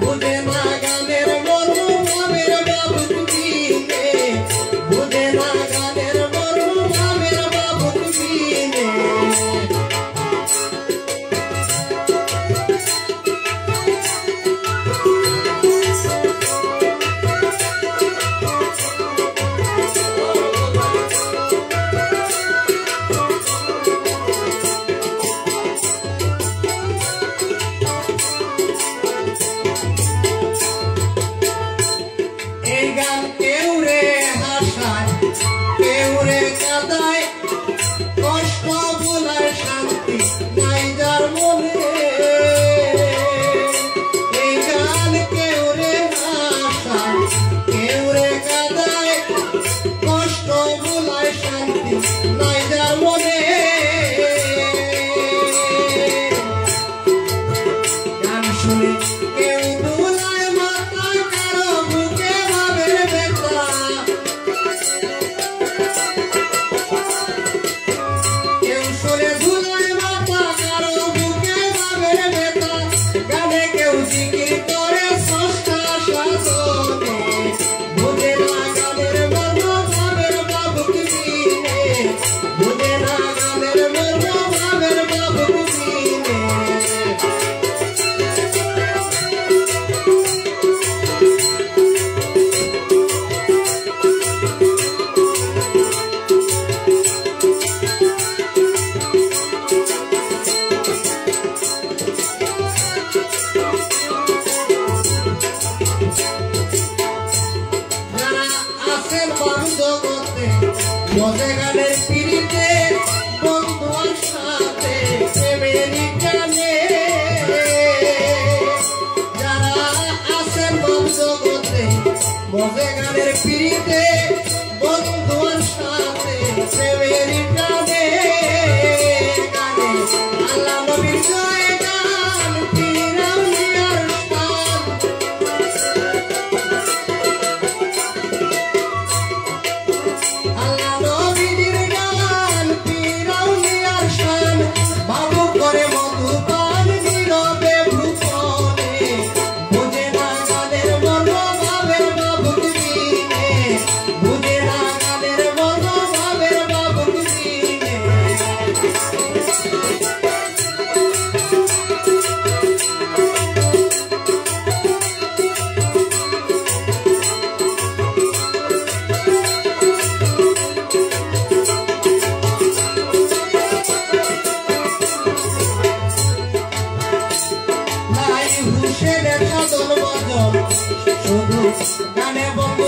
One Here we go. জগতে মজা গানের পিড়িতে বন্ধুর সাথে প্রেমের গানে যারা আছেন জগতে মজা গানের পিড়িতে শুধু গানে বঙ্গ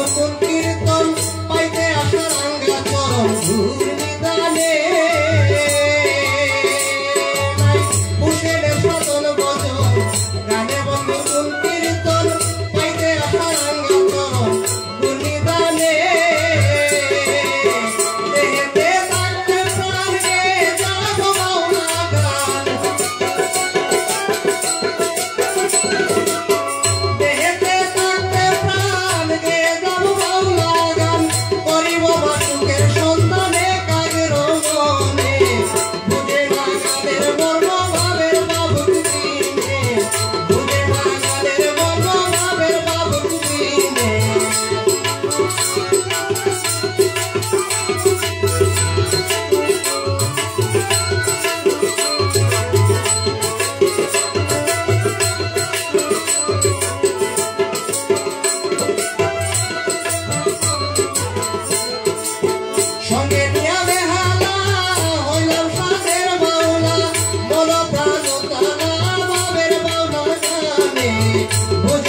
Vou